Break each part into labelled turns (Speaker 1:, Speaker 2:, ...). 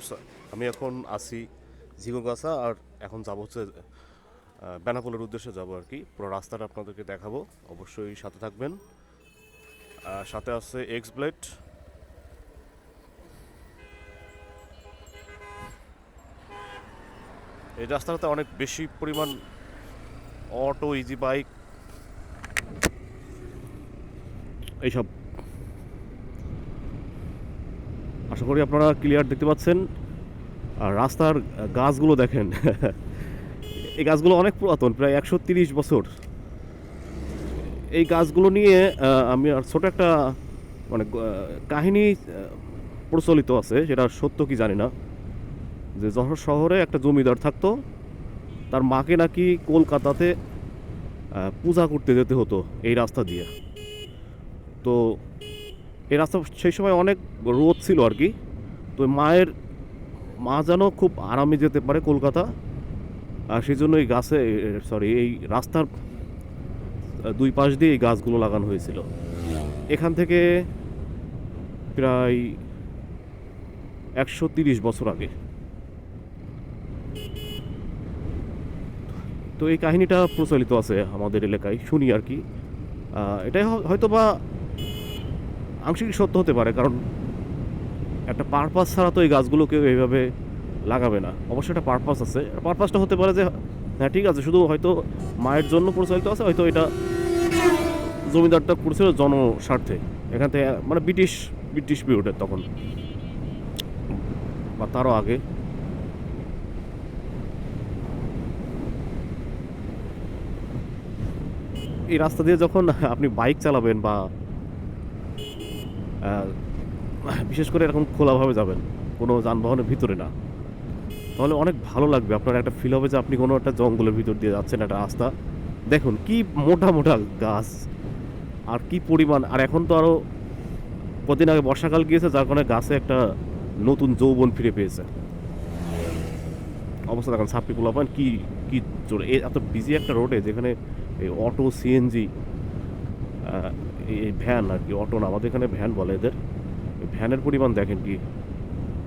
Speaker 1: Viewers আমি এখন আসি ঝিগোগাছা আর এখন যাব হচ্ছে বেনাপোলের উদ্দেশ্যে যাব আর কি। পুরো রাস্তাটা আপনাদেরকে দেখাবো। অবশ্যই সাথে থাকবেন। সাথে আছে এক্স ব্লেড এই রাস্তাটাতে অনেক বেশি পরিমাণ অটো ইজি বাইক এইসব। আশা করি আপনারা ক্লিয়ার দেখতে পাচ্ছেন। আর রাস্তার গাছগুলো দেখেন। এই গাছগুলো অনেক পুরাতন, প্রায় একশো তিরিশ বছর। এই গাছগুলো নিয়ে আমি আর ছোট একটা মানে কাহিনী প্রচলিত আছে, সেটা সত্য কি জানি না। যে যশোর শহরে একটা জমিদার থাকতো, তার মাকে নাকি কলকাতাতে পূজা করতে যেতে হতো এই রাস্তা দিয়ে। তো এই রাস্তা সেই সময় অনেক রোদ ছিল আর কি। তো মায়ের মা যেন খুব আরামে যেতে পারে কলকাতা। আর সেই জন্য এই গাছে সরি এই রাস্তার দুই পাশ দিয়ে এই গাছগুলো লাগানো হয়েছিল। এখান থেকে প্রায় একশো তিরিশ বছর আগে। তো এই কাহিনীটা প্রচলিত আছে আমাদের এলাকায়, শুনি আর কি। এটাই হয়তো বা আংশিক সত্য হতে পারে, কারণ একটা পারপাস ছাড়া তো এই গাছগুলো কেউ এইভাবে লাগাবে না। অবশ্যই একটা পারপাস আছে। পারপাসটা হতে পারে যে হ্যাঁ ঠিক আছে, শুধু হয়তো মায়ের জন্য প্রচলিত আছে, হয়তো এটা জমিদারটা করছিল জনস্বার্থে এখান থেকে মানে ব্রিটিশ ব্রিটিশ পিরিয়ডের তখন। বা তারও আগে। এই রাস্তা দিয়ে যখন আপনি বাইক চালাবেন বা বিশেষ করে এরকম খোলাভাবে যাবেন, কোনো যানবাহনের ভিতরে না। তাহলে অনেক ভালো লাগবে আপনার একটা ফিল হবে যে আপনি কোনো একটা জঙ্গলের ভিতর দিয়ে যাচ্ছেন, একটা রাস্তা। দেখুন, কি মোটা মোটা গাছ, আর কি পরিমাণ, আর এখন তো আরও কদিন আগে বর্ষাকাল গিয়েছে, যার কারণে গাছে একটা নতুন যৌবন ফিরে পেয়েছে। অবস্থা দেখেন ছাপ্পি পোলাপান কি কি এ, এত বিজি একটা রোডে যেখানে এই অটো সিএনজি এই ভ্যান আর কি অটো না, আমাদের এখানে ভ্যান বলে এদের। ভ্যানের পরিমাণ দেখেন কি,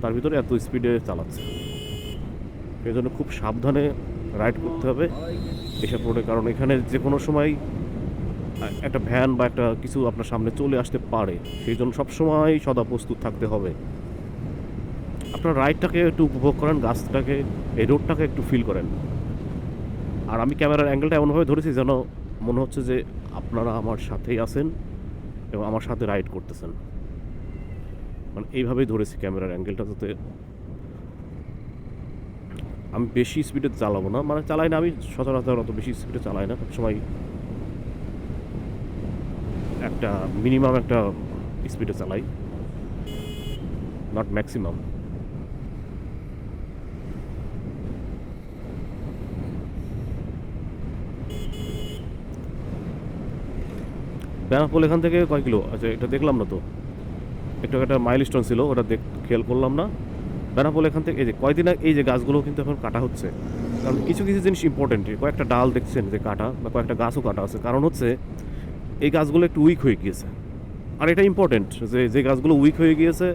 Speaker 1: তার ভিতরে এত স্পিডে চালাচ্ছে। এই জন্য খুব সাবধানে রাইড করতে হবে এসব রোডে কারণ এখানে যে কোনো সময় একটা ভ্যান বা একটা কিছু আপনার সামনে চলে আসতে পারে। সেই জন্য সবসময় সদা প্রস্তুত থাকতে হবে। আপনার রাইডটাকে একটু উপভোগ করেন, গাছটাকে, এই রোডটাকে একটু ফিল করেন। আর আমি ক্যামেরার অ্যাঙ্গেলটা এমনভাবে ধরেছি যেন মনে হচ্ছে যে আপনারা আমার সাথেই আছেন। এবং আমার সাথে রাইড করতেছেন। মানে এইভাবেই ধরেছি ক্যামেরার অ্যাঙ্গেলটা যাতে আমি বেশি স্পিডে চালাবো না। মানে চালাই না, আমি সচরাচর অত বেশি স্পিডে চালাই না। সবসময় একটা মিনিমাম একটা স্পিডে চালাই। নট ম্যাক্সিমাম বেনাপোল এখান থেকে কয় কিলো? আচ্ছা এটা দেখলাম না তো। একটু একটা মাইল স্টোন ছিল, ওটা দেখ, খেয়াল করলাম না। বেনাপোল এখান থেকে, এই যে কয়দিন এই যে গাছগুলো কিন্তু এখন কাটা হচ্ছে। কারণ কিছু কিছু জিনিস ইম্পর্টেন্ট কয়েকটা ডাল দেখছেন যে কাটা, বা কয়েকটা গাছও কাটা আছে। কারণ হচ্ছে, এই গাছগুলো একটু উইক হয়ে গিয়েছে। আর এটা ইম্পর্টেন্ট যে যে গাছগুলো উইক হয়ে গিয়েছে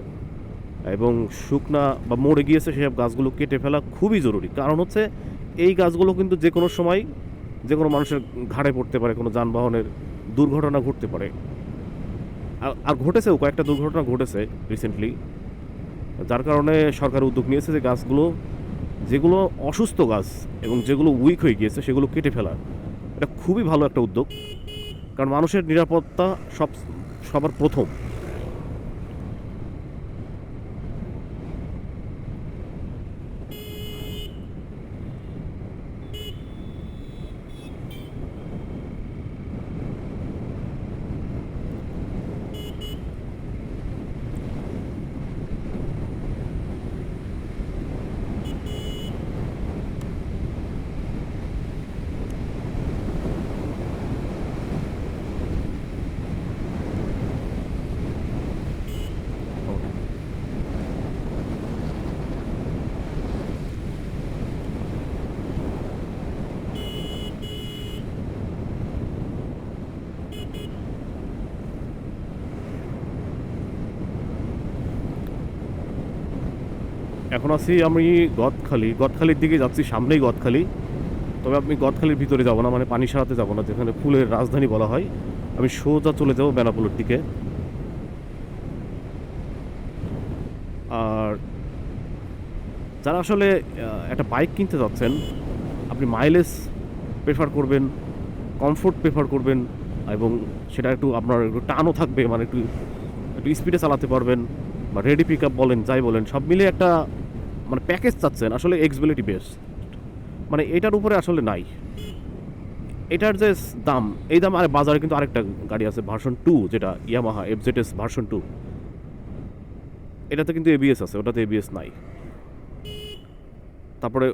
Speaker 1: এবং শুকনা বা মরে গিয়েছে, সেসব গাছগুলো কেটে ফেলা খুবই জরুরি। কারণ হচ্ছে, এই গাছগুলো কিন্তু যে কোনো সময় যে কোনো মানুষের ঘাড়ে পড়তে পারে, কোনো যানবাহনের দুর্ঘটনা ঘটতে পারে। আর- ঘটেছেও, কয়েকটা দুর্ঘটনা ঘটেছে রিসেন্টলি যার কারণে সরকার উদ্যোগ নিয়েছে যে গাছগুলো, যেগুলো অসুস্থ গাছ এবং যেগুলো উইক হয়ে গিয়েছে, সেগুলো কেটে ফেলা। এটা খুবই ভালো একটা উদ্যোগ, কারণ মানুষের নিরাপত্তা সব, সবার প্রথম। এখন আছি আমি গদখালি। গদখালির দিকে যাচ্ছি, সামনেই গদখালি। তবে আমি গদখালির ভিতরে যাব না মানে পানি সারাতে যাব না, যেখানে ফুলের রাজধানী বলা হয়। আমি সোজা চলে যাব বেনাপুলের দিকে। আর যারা আসলে একটা বাইক কিনতে যাচ্ছেন, আপনি মাইলেজ প্রেফার করবেন কমফোর্ট প্রেফার করবেন, এবং সেটা একটু আপনার একটু টানও থাকবে মানে একটু একটু স্পিডে চালাতে পারবেন। বা রেডি পিক আপ বলেন, যাই বলেন, সব মিলে একটা মানে প্যাকেজ চাচ্ছেন, আসলে এক্সবিলিটি বেস মানে এটার উপরে আসলে নাই। এটার যে দাম, এই দাম আর বাজারে কিন্তু আরেকটা গাড়ি আছে ভার্সন টু যেটা ইয়ামাহা এফজেডএস ভার্সন টু এটাতে কিন্তু এবিএস আছে, ওটাতে এবিএস নাই। তারপরে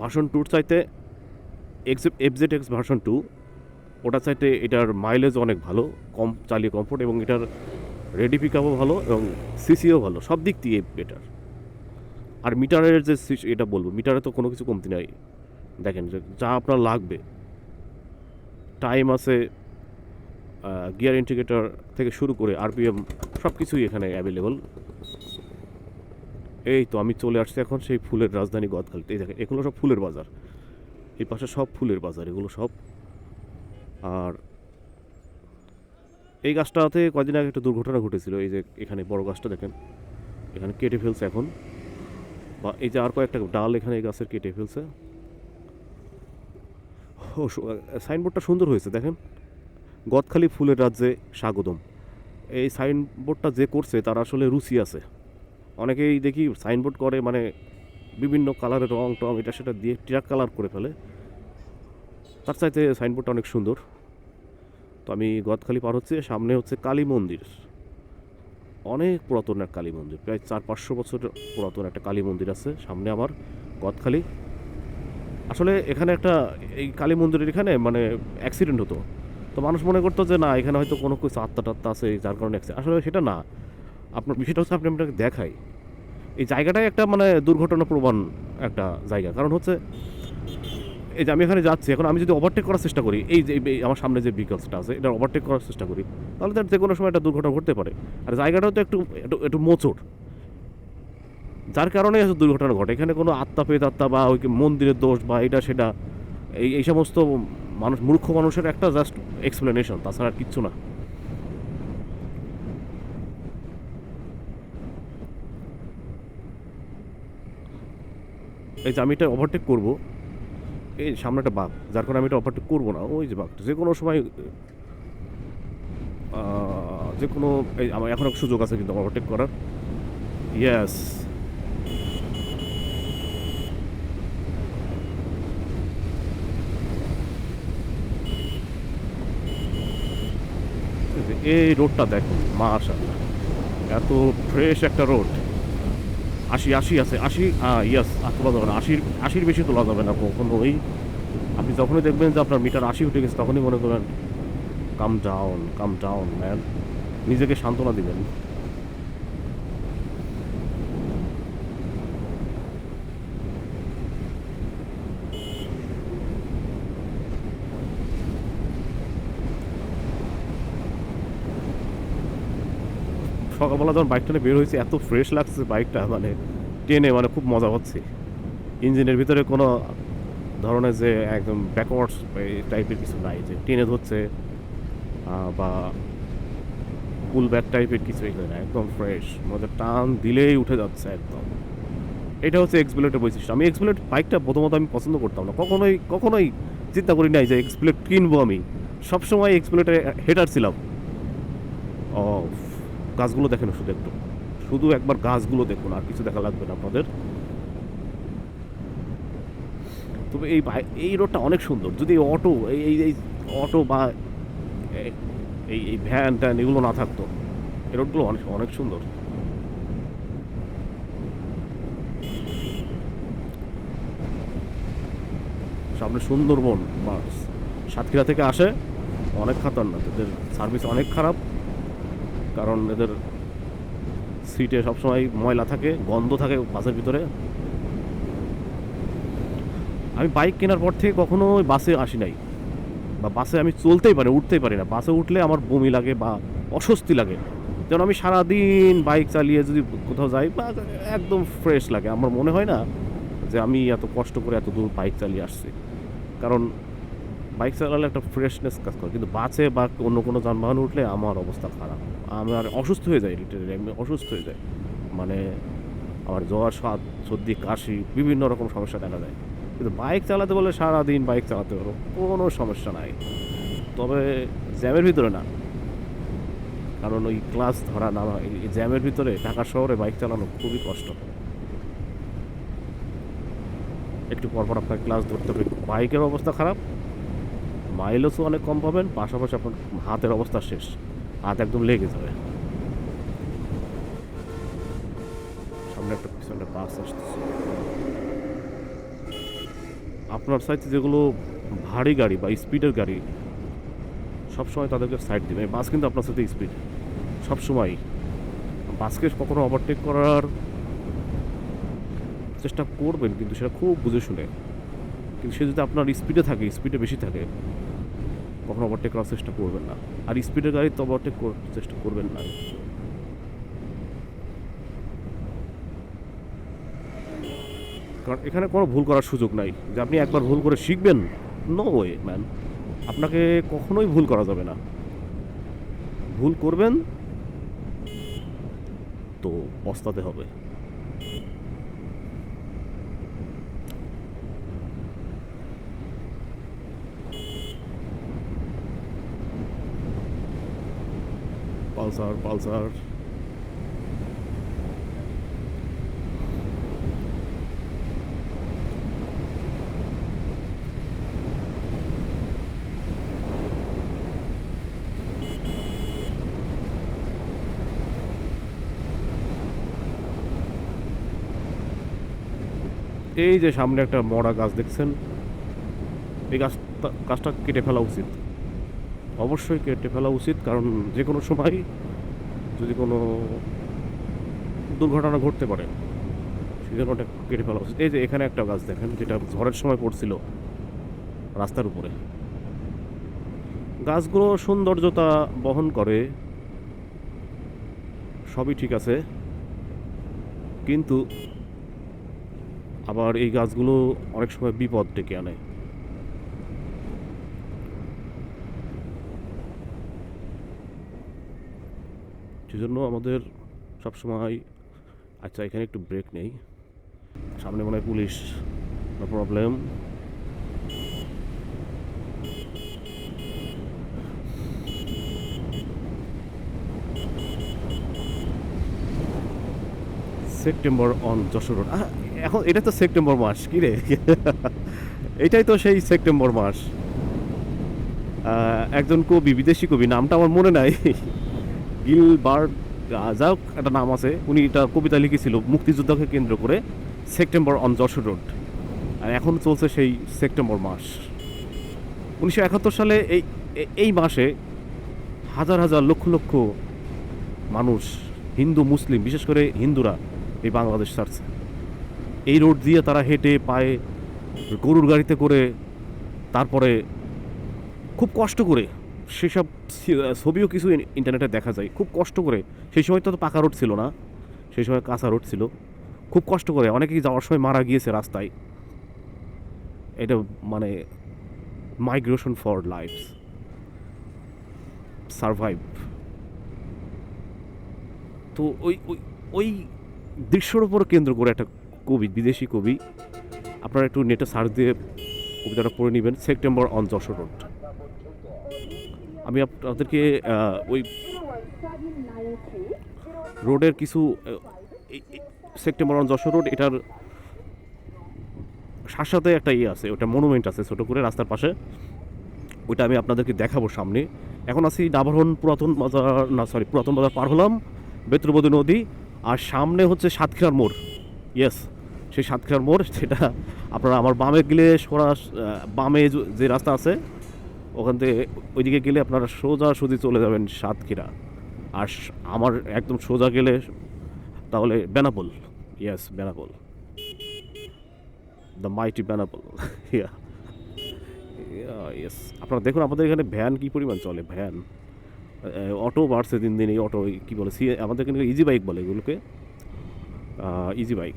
Speaker 1: ভার্সন টুর চাইতে এক্স এক্স ভার্সন টু ওটা চাইতে এটার মাইলেজ অনেক ভালো, কম, চালিয়ে কমফোর্ট এবং এটার রেডি পিক আপও ভালো এবং সিসিও ভালো, সব দিক দিয়ে বেটার আর মিটারের যে এটা বলব মিটারে তো কোনো কিছু কমতি নাই। দেখেন, যে যা আপনার লাগবে। টাইম আছে গিয়ার ইন্ডিকেটর থেকে শুরু করে আরপিএম সব কিছুই এখানে অ্যাভেলেবল এই তো আমি চলে আসছি এখন সেই ফুলের রাজধানী গদখালিতে। এই দেখেন, এগুলো সব ফুলের বাজার। এই পাশে সব ফুলের বাজার, এগুলো সব। আর এই গাছটাতে কদিন আগে একটা দুর্ঘটনা ঘটেছিল, এই যে এখানে বড় গাছটা দেখেন, এখানে কেটে ফেলছে এখন। বা এই যে আর কয়েকটা ডাল এখানে এই গাছের কেটে ফেলছে। ও সাইনবোর্ডটা সুন্দর হয়েছে, দেখেন। গদখালি ফুলের রাজ্যে স্বাগতম। এই সাইনবোর্ডটা যে করছে, তার আসলে রুচি আছে। অনেকেই দেখি সাইনবোর্ড করে মানে বিভিন্ন কালারের রং টং, এটা সেটা দিয়ে ট্রাক কালার করে ফেলে। তার চাইতে সাইনবোর্ডটা অনেক সুন্দর। তো আমি গদখালি পার হচ্ছে, সামনে হচ্ছে কালী মন্দির। অনেক পুরাতন এক কালী মন্দির, প্রায় চার, পাঁচশো বছর পুরাতন একটা কালী মন্দির আছে সামনে আমার গদখালি। আসলে এখানে একটা, এই কালী মন্দিরের এখানে মানে অ্যাক্সিডেন্ট হতো। তো মানুষ মনে করতো যে, না, এখানে হয়তো কোনো কিছু আত্মা টাত্মা আছে, যার কারণে। আসলে সেটা না। আপনার বিষয়টা হচ্ছে আপনি আপনাকে দেখাই। এই জায়গাটাই একটা মানে দুর্ঘটনা প্রবণ একটা জায়গা। কারণ হচ্ছে এই যে আমি এখানে যাচ্ছি, এখন আমি যদি ওভারটেক করার চেষ্টা করি, এই যে আমার সামনে যে ভেহিকলসটা আছে এটা ওভারটেক করার চেষ্টা করি, তাহলে তার যে কোনো সময় একটা দুর্ঘটনা ঘটতে পারে। আর জায়গাটাও তো একটু একটু একটু মোচড় যার কারণে হয়তো দুর্ঘটনা ঘটে, এখানে কোনো আত্মা পেত আত্মা বা ওই মন্দিরের দোষ বা এটা, সেটা, এই এই সমস্ত মানুষ, মূর্খ মানুষের একটা জাস্ট এক্সপ্লেনেশন তাছাড়া কিচ্ছু না। এই যে আমি এটা ওভারটেক করব এই সামনে একটা বাঘ যার কারণে আমি এটা ওভারটেক করব না। ওই যে বাঘটা যে কোনো সময় যে কোনো এই আমার এখন সুযোগ আছে কিন্তু ওভারটেক করার। ইয়েস এই রোডটা দেখো, মাশাআল্লাহ। এত ফ্রেশ একটা রোড আশি আশি আছে, আশি ইয়াস না, আশির আশির বেশি তোলা যাবে না কখনোই আপনি যখনই দেখবেন যে আপনার মিটার আশি উঠে গেছে, তখনই মনে করেন, come down come down, man. নিজেকে সান্ত্বনা দিবেন। সকালবেলা যখন বাইকটা নিয়ে বের হয়েছে, এত ফ্রেশ লাগছে বাইকটা মানে টেনে মানে খুব মজা হচ্ছে ইঞ্জিনের ভিতরে কোনো ধরনের যে একদম ব্যাকওয়ার্ডস টাইপের কিছু নাই, যে টেনে ধরছে বা পুল ব্যাক টাইপের কিছু এখানে না একদম ফ্রেশ মধ্যে টান দিলেই উঠে যাচ্ছে একদম। এটা হচ্ছে এক্সপ্লেটের বৈশিষ্ট্য। আমি এক্সপ্লেট বাইকটা প্রথমত আমি পছন্দ করতাম না। কখনোই কখনোই চিন্তা করি নাই যে এক্সপ্লেট কিনবো আমি। সবসময় এক্সপ্লেটে হেটার ছিলাম। ও গাছগুলো দেখেন শুধু একটু। শুধু একবার গাছগুলো দেখুন, আর কিছু দেখা লাগবে না আপনাদের। তবে এই এই রোডটা অনেক সুন্দর। যদি অটো, এই এই অটো বা এই- এই ভ্যান ট্যান এগুলো না থাকতো, এই রোডগুলো অনেক অনেক সুন্দর। সামনে সুন্দরবন বা সাতক্ষীরা থেকে আসে, অনেক খাতারনাক। এদের সার্ভিস অনেক খারাপ, কারণ এদের সিটে সবসময় ময়লা থাকে, গন্ধ থাকে বাসের ভিতরে। আমি বাইক কেনার পর থেকে কখনো বাসে আসি নাই। বা বাসে আমি চলতেই পারি উঠতেই পারি না। বাসে উঠলে আমার বমি লাগে বা অস্বস্তি লাগে। যেমন আমি সারাদিন বাইক চালিয়ে যদি কোথাও যাই, বা একদম ফ্রেশ লাগে। আমার মনে হয় না যে আমি এত কষ্ট করে এত দূর বাইক চালিয়ে আসছি। কারণ বাইক চালালে একটা ফ্রেশনেস কাজ করে। কিন্তু বাসে বা অন্য কোনো যানবাহন উঠলে আমার অবস্থা খারাপ। আমার অসুস্থ হয়ে যায় লিটারেলি আমি অসুস্থ হয়ে যাই। মানে আমার জ্বর স্বাদ সর্দি, কাশি, বিভিন্ন রকম সমস্যা দেখা যায় কিন্তু বাইক চালাতে বলে সারাদিন বাইক চালাতে পারো কোনো সমস্যা নাই। তবে জ্যামের ভিতরে না। কারণ ওই ক্লাস ধরা না এই জ্যামের ভিতরে ঢাকা শহরে বাইক চালানো খুবই কষ্ট। একটু পরপর আপনার ক্লাস ধরতে হবে বাইকের অবস্থা খারাপ, মাইলেজও অনেক কম পাবেন, পাশাপাশি আপনার হাতের অবস্থা শেষ, হাত একদম লেগে যাবে। সামনে একটা পিছনে বাস আসতেছে। আপনার সাইডে যেগুলো ভারী গাড়ি বা স্পিডের গাড়ি সবসময় তাদেরকে সাইড দিবে। বাস কিন্তু আপনার সাথে স্পিড সবসময় বাসকে কখনো ওভারটেক করার চেষ্টা করবেন, কিন্তু সেটা খুব বুঝে শুনে। কিন্তু সে যদি আপনার স্পিডে থাকে স্পিডে বেশি থাকে, কখনো ওভারটেক করার চেষ্টা করবেন না। আর স্পিডের গাড়ি তো ওভারটেক করার চেষ্টা করবেন না। কারণ এখানে কোনো ভুল করার সুযোগ নাই। যে আপনি একবার ভুল করে শিখবেন নো ওয়ে ম্যান আপনাকে কখনোই ভুল করা যাবে না। ভুল করবেন, তো পস্তাতে হবে। Pulsar Pulsar. এই যে সামনে একটা মরা গাছ দেখছেন, এই গাছটা গাছটা কেটে ফেলা উচিত। অবশ্যই কেটে ফেলা উচিত, কারণ যে কোনো সময় যদি কোনো দুর্ঘটনা ঘটতে পারে, সেজন্য ওটা কেটে ফেলা উচিত। এই যে এখানে একটা গাছ দেখেন, যেটা ঝড়ের সময় পড়ছিল রাস্তার উপরে। গাছগুলো সৌন্দর্যতা বহন করে, সবই ঠিক আছে, কিন্তু আবার এই গাছগুলো অনেক সময় বিপদ ডেকে আনে। সেজন্য আমাদের সবসময় আচ্ছা এখানে একটু ব্রেক নেই। সামনে মনে হয় police problem September on Jessore road এখন এটা তো সেপ্টেম্বর মাস, কি রে? এটাই তো সেই সেপ্টেম্বর মাস। একজন কবি, বিদেশি কবি, নামটা আমার মনে নাই। গিলবার্ট যা হোক, একটা নাম আছে। উনি এটা কবিতা লিখেছিল মুক্তিযোদ্ধাকে কেন্দ্র করে, সেপ্টেম্বর অন যশোর রোড। আর এখন চলছে সেই সেপ্টেম্বর মাস। উনিশশো একাত্তর সালে এই এই মাসে হাজার হাজার লক্ষ লক্ষ মানুষ, হিন্দু, মুসলিম, বিশেষ করে হিন্দুরা এই বাংলাদেশ ছাড়ছে। এই রোড দিয়ে তারা হেঁটে পায়ে গরুর গাড়িতে করে তারপরে খুব কষ্ট করে সেসব ছবিও কিছু ইন্টারনেটে দেখা যায়। খুব কষ্ট করে। সেই সময় তো পাকা রোড ছিল না। সেই সময় কাঁচা রোড ছিল। খুব কষ্ট করে। অনেকেই যাওয়ার সময় মারা গিয়েছে রাস্তায়। এটা মানে মাইগ্রেশন ফর লাইফ সারভাইভ তো ওই ওই ওই দৃশ্যর উপর কেন্দ্র করে একটা কবি, বিদেশি কবি, আপনারা একটু নেটে সার্চ দিয়ে কবিতাটা পড়ে নেবেন। সেপ্টেম্বর অন যশোর রোড আমি আপনাদেরকে ওই রোডের কিছু সেপ্টেম্বর অন যশোর রোড এটার সাথে সাথে একটা ইয়ে আছে, ওটা মনুমেন্ট আছে ছোটো করে রাস্তার পাশে। ওইটা আমি আপনাদেরকে দেখাবো সামনে। এখন আছি ডাবরহন পুরাতন বাজার, না সরি পুরাতন বাজার পার হলাম বেত্রবদী নদী, আর সামনে হচ্ছে সাতক্ষীরার মোড়। ইয়েস সেই সাতক্ষীরার মোড়, সেটা আপনারা আমার বামে গেলে সোরা বামে যে- রাস্তা আছে, ওখান থেকে ওইদিকে গেলে আপনারা সোজা সুজি চলে যাবেন সাতক্ষীরা। আর আমার একদম সোজা গেলে তাহলে Benapole. Yes Benapole. The mighty Benapole. Yeah yes আপনারা দেখুন, আমাদের এখানে ভ্যান কি পরিমাণ চলে ভ্যান অটো বাড়ছে দিন দিন, এই অটো কী বলে, সি, আমাদের এখানে ইজি বাইক বলে এগুলোকে। ইজি বাইক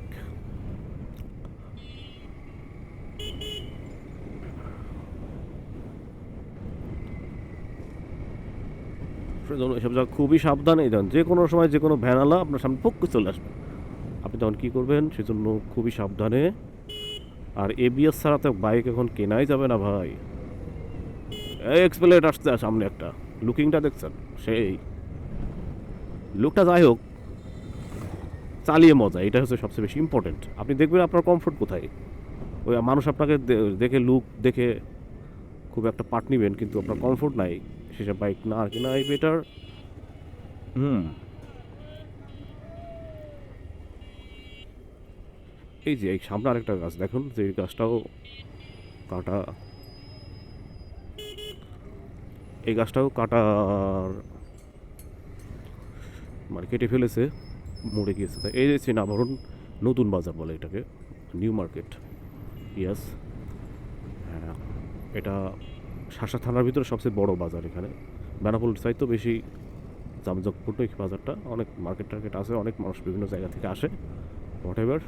Speaker 1: সেজন্য এসব জায়গা খুবই সাবধানে। যান যে কোনো সময় যে কোনো ভ্যানালা আপনার সামনে পক্ষ চলে আসবে। আপনি তখন কী করবেন? সেজন্য খুবই সাবধানে। আর এবিএস ছাড়া তো বাইক এখন কেনাই যাবে না ভাই। এক্সপ্লেট আসছে সামনে একটা। লুকিংটা দেখছেন? সেই। লুকটা যাই হোক, চালিয়ে মজা। এটা হচ্ছে সবচেয়ে বেশি ইম্পর্টেন্ট আপনি দেখবেন আপনার কমফোর্ট কোথায়? ওই মানুষ আপনাকে দেখে লুক দেখে খুব একটা পার্ট নেবেন, কিন্তু আপনার কমফোর্ট নাই। সেসব বাইক না আর কেনাই বেটার। হুম। এই যে এই সামনে আরেকটা গাছ দেখুন যে এই গাছটাও কাটা। এই গাছটাও কাটার মানে কেটে ফেলেছে মরে গিয়েছে। তাই এই যে চিনাভরণ নতুন বাজার বলে এটাকে নিউ মার্কেট। ইয়াস হ্যাঁ এটা শাসা থানার ভিতরে সবচেয়ে বড় বাজার এখানে। বেনাপোল সাইড তো বেশি জামজকপুর এই বাজারটা। অনেক মার্কেট টার্কেট আছে, অনেক মানুষ বিভিন্ন জায়গা থেকে আসে। হোয়াট এভার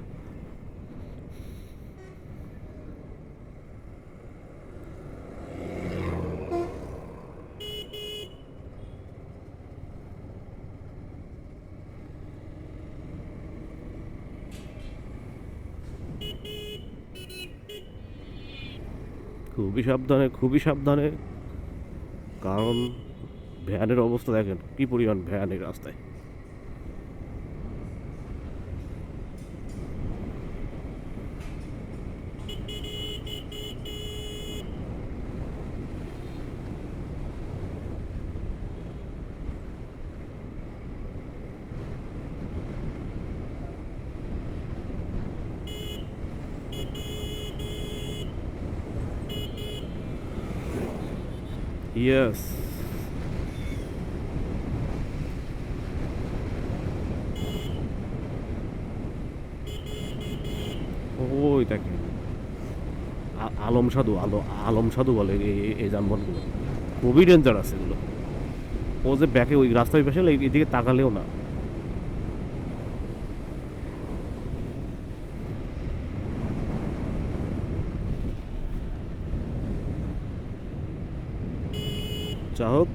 Speaker 1: খুবই সাবধানে খুবই সাবধানে। কারণ ভ্যানের অবস্থা দেখেন কী পরিমাণ ভ্যান এই রাস্তায়। ইয়েস ওই দেখেন। আলম সাধু, আলো আলম সাধু বলে এই যানবাহনগুলো। খুবই ডেঞ্জারাস এগুলো। ও যে ব্যাকে ওই রাস্তায় পাশে এদিকে তাকালেও না যা হোক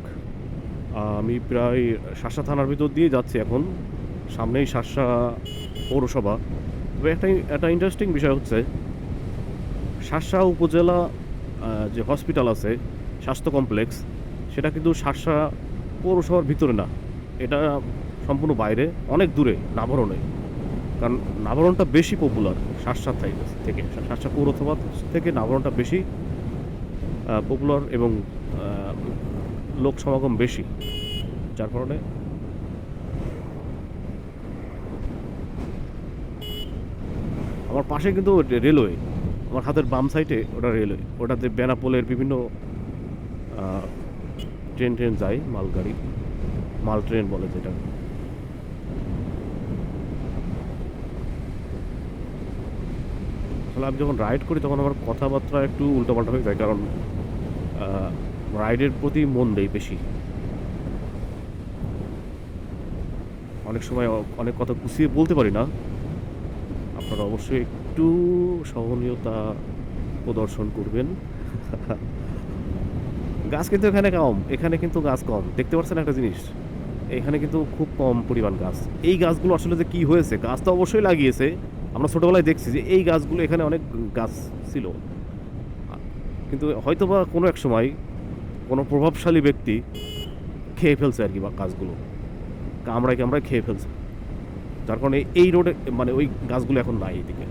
Speaker 1: আমি প্রায় শাসা থানার ভিতর দিয়ে যাচ্ছি এখন। সামনেই শাসা পৌরসভা। তবে একটা একটা ইন্টারেস্টিং বিষয় হচ্ছে, শাসা উপজেলা যে হসপিটাল আছে, স্বাস্থ্য কমপ্লেক্স সেটা কিন্তু শাসা পৌরসভার ভিতরে না। এটা সম্পূর্ণ বাইরে, অনেক দূরে, নাভরণে। কারণ নাভরণটা বেশি পপুলার শাসা থেকে। শাসা পৌরসভা থেকে নাভরণটা বেশি পপুলার এবং লোক সমাগম বেশি। যার কারণে আমার পাশে কিন্তু রেলওয়ে। আমার হাতের বাম সাইডে ওটা রেলওয়ে। ওটাতে বেনাপোলের বিভিন্ন ট্রেন ট্রেন যায়, মালগাড়ি। মাল ট্রেন বলে যেটা। তাহলে আমি যখন রাইড করি তখন আমার কথাবার্তা একটু উল্টোপাল্টা হয়ে যায়, কারণ রাইডের প্রতি মন দেই বেশি। অনেক সময় অনেক কথা গুছিয়ে বলতে পারি না। আপনারা অবশ্যই একটু সহনীয়তা প্রদর্শন করবেন। গাছ কিন্তু এখানে কম, এখানে কিন্তু গাছ কম। দেখতে পাচ্ছেন একটা জিনিস, এখানে কিন্তু খুব কম পরিমাণ গাছ। এই গাছগুলো আসলে যে কি হয়েছে, গাছ তো অবশ্যই লাগিয়েছে। আমরা ছোটোবেলায় দেখছি যে এই গাছগুলো এখানে অনেক গাছ ছিল। কিন্তু হয়তো বা কোনো এক সময় কোনো প্রভাবশালী ব্যক্তি খেয়ে ফেলছে আর কি গাছগুলো। কামড়ায় কামড়ায় খেয়ে ফেলছে। যার কারণে এই রোডে মানে ওই গাছগুলো এখন নাই এদিকে।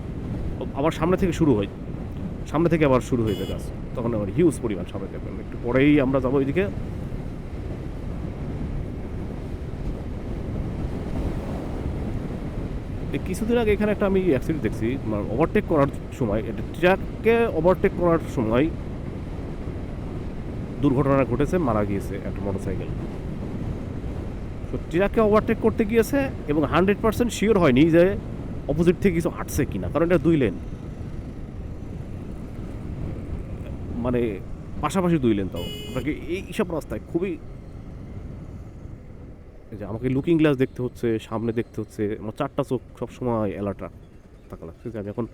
Speaker 1: আবার সামনে থেকে শুরু হয়। সামনে থেকে আবার শুরু হয়েছে গাছ। তখন আবার হিউজ পরিমাণ সামনে দেখবেন একটু পরেই আমরা যাব ওইদিকে। কিছুদিন আগে এখানে একটা আমি অ্যাক্সিডেন্ট দেখছি। ওভারটেক করার সময়, এটা ট্রাককে ওভারটেক করার সময় দুর্ঘটনা ঘটেছে, মারা গিয়েছে একটা মোটরসাইকেল তো ট্রাককে ওভারটেক করতে গিয়েছে এবং হান্ড্রেড পার্সেন্ট শিওর হয়নি যে অপোজিট থেকে কিছু হাঁটছে কিনা, কারণ এটা দুই লেন মানে পাশাপাশি দুই লেন তাও। আপনাকে এই সব রাস্তায় খুবই যে আমাকে লুকিং গ্লাস দেখতে হচ্ছে, সামনে দেখতে হচ্ছে, আমার চারটা চোখ সবসময় এলাটা তাকা লাগছে যে আমি এখন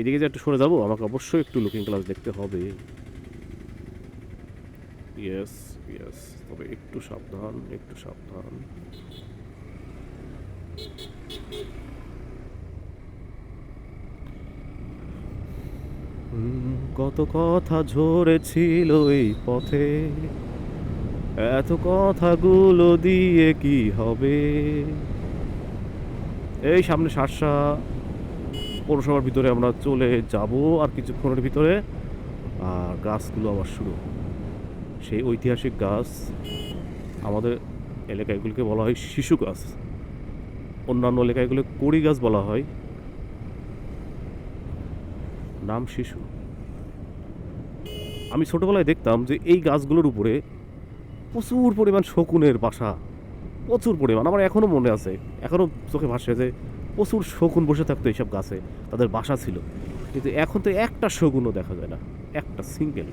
Speaker 1: এদিকে যে একটু সরে যাব, আমাকে অবশ্যই একটু লুকিং গ্লাস দেখতে হবে। ইয়েস ইয়েস তবে একটু সাবধান একটু সাবধান। কত কথা ঝরেছিল এই পথে। এত কথাগুলো দিয়ে কি হবে? এই সামনে শার্শা পৌরসভার ভিতরে আমরা চলে যাব আর কিছুক্ষণের ভিতরে, আর গাছগুলো আবার শুরু সেই ঐতিহাসিক গাছ আমাদের এলাকাগুলিকে বলা হয় শিশু গাছ। অন্যান্য এলাকায় এগুলো কড়ি গাছ বলা হয়। নাম শিশু। আমি ছোটোবেলায় দেখতাম যে এই গাছগুলোর উপরে প্রচুর পরিমাণ শকুনের বাসা, প্রচুর পরিমাণ। আমার এখনও মনে আছে এখনও চোখে ভাসে যে প্রচুর শকুন বসে থাকতো এইসব গাছে, তাদের বাসা ছিল। কিন্তু এখন তো একটা শকুনও দেখা যায় না, একটা সিঙ্গেল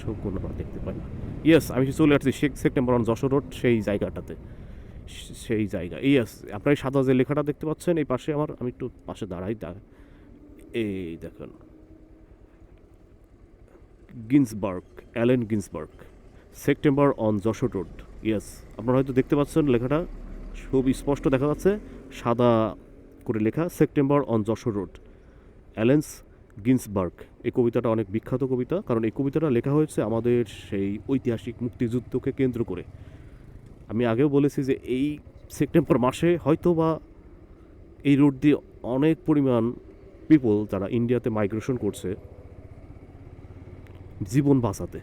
Speaker 1: শকুন আমরা দেখতে পাই। না ইয়েস আমি চলে আসছি শেখ সেপ্টেম্বর অন যশোর রোড সেই জায়গাটাতে। সেই জায়গা। ইয়েস আপনার সাদা যে লেখাটা দেখতে পাচ্ছেন, এই পাশে আমার আমি একটু পাশে দাঁড়াই দাঁড়াই এই দেখেন। Ginsberg Allen Ginsberg September on Jessore road yes আপনারা হয়তো দেখতে পাচ্ছেন লেখাটা। খুব স্পষ্ট দেখা যাচ্ছে। সাদা করে লেখা September on Jessore road Allen's Ginsberg. এই কবিতাটা অনেক বিখ্যাত কবিতা, কারণ এই কবিতাটা লেখা হয়েছে আমাদের সেই ঐতিহাসিক মুক্তিযুদ্ধকে কেন্দ্র করে। আমি আগেও বলেছি যে এই সেপ্টেম্বর মাসে হয়তো বা এই রোড দিয়ে অনেক পরিমাণ পিপল যারা ইন্ডিয়াতে মাইগ্রেশন করছে, জীবন বাঁচাতে।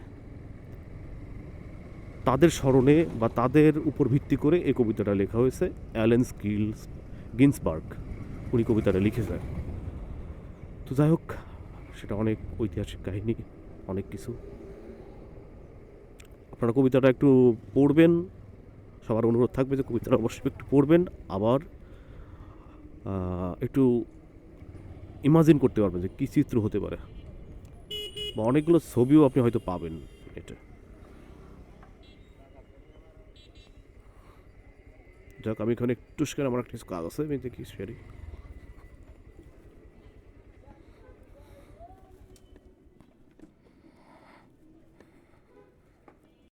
Speaker 1: তাদের স্মরণে বা তাদের উপর ভিত্তি করে এই কবিতাটা লেখা হয়েছে অ্যালেন্স গিলস, গিন্সবার্গ। উনি কবিতাটা লিখেছেন। তো যাই হোক সেটা অনেক ঐতিহাসিক কাহিনী, অনেক কিছু। আপনারা কবিতাটা একটু পড়বেন, সবার অনুরোধ থাকবে যে কবিতাটা অবশ্যই একটু পড়বেন, আবার একটু ইমাজিন করতে পারবেন যে কী চিত্র হতে পারে। বা অনেকগুলো ছবিও আপনি হয়তো পাবেন এটা। যাক, আমি এখানে একটু আমার একটা কাজ আছে, আমি দেখি সেরি